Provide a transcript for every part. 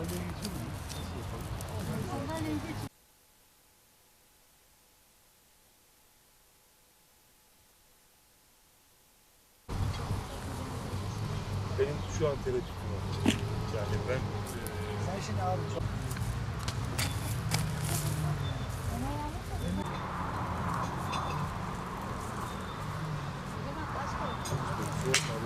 Sandalyeye geçelim mi? Nasıl yapalım? Sandalyeye geçelim. Benim şu an tereddütüm var. Yani ben... E... Sen şimdi abi çok... Thank you.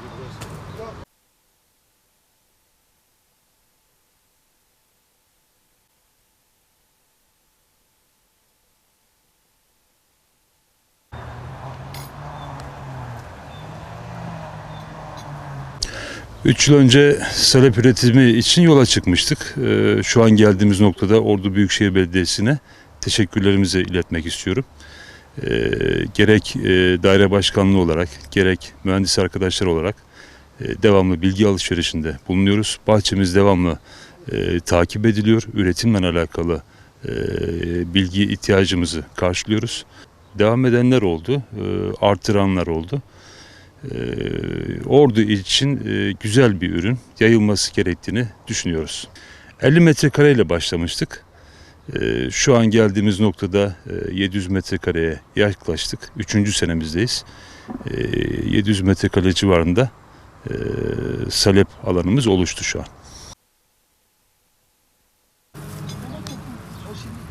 3 yıl önce salep üretimi için yola çıkmıştık. Ee, şu an geldiğimiz noktada Ordu Büyükşehir Belediyesi'ne teşekkürlerimizi iletmek istiyorum. Ee, gerek e, daire başkanlığı olarak, gerek mühendis arkadaşlar olarak e, devamlı bilgi alışverişinde bulunuyoruz. Bahçemiz devamlı e, takip ediliyor. Üretimle alakalı bilgi ihtiyacımızı karşılıyoruz. Devam edenler oldu, artıranlar oldu. Ee, Ordu için e, güzel bir ürün yayılması gerektiğini düşünüyoruz. 50 metrekare ile başlamıştık. Ee, şu an geldiğimiz noktada e, 700 metrekareye yaklaştık. Üçüncü senemizdeyiz. Ee, 700 metrekare civarında e, salep alanımız oluştu şu an. O şimdi.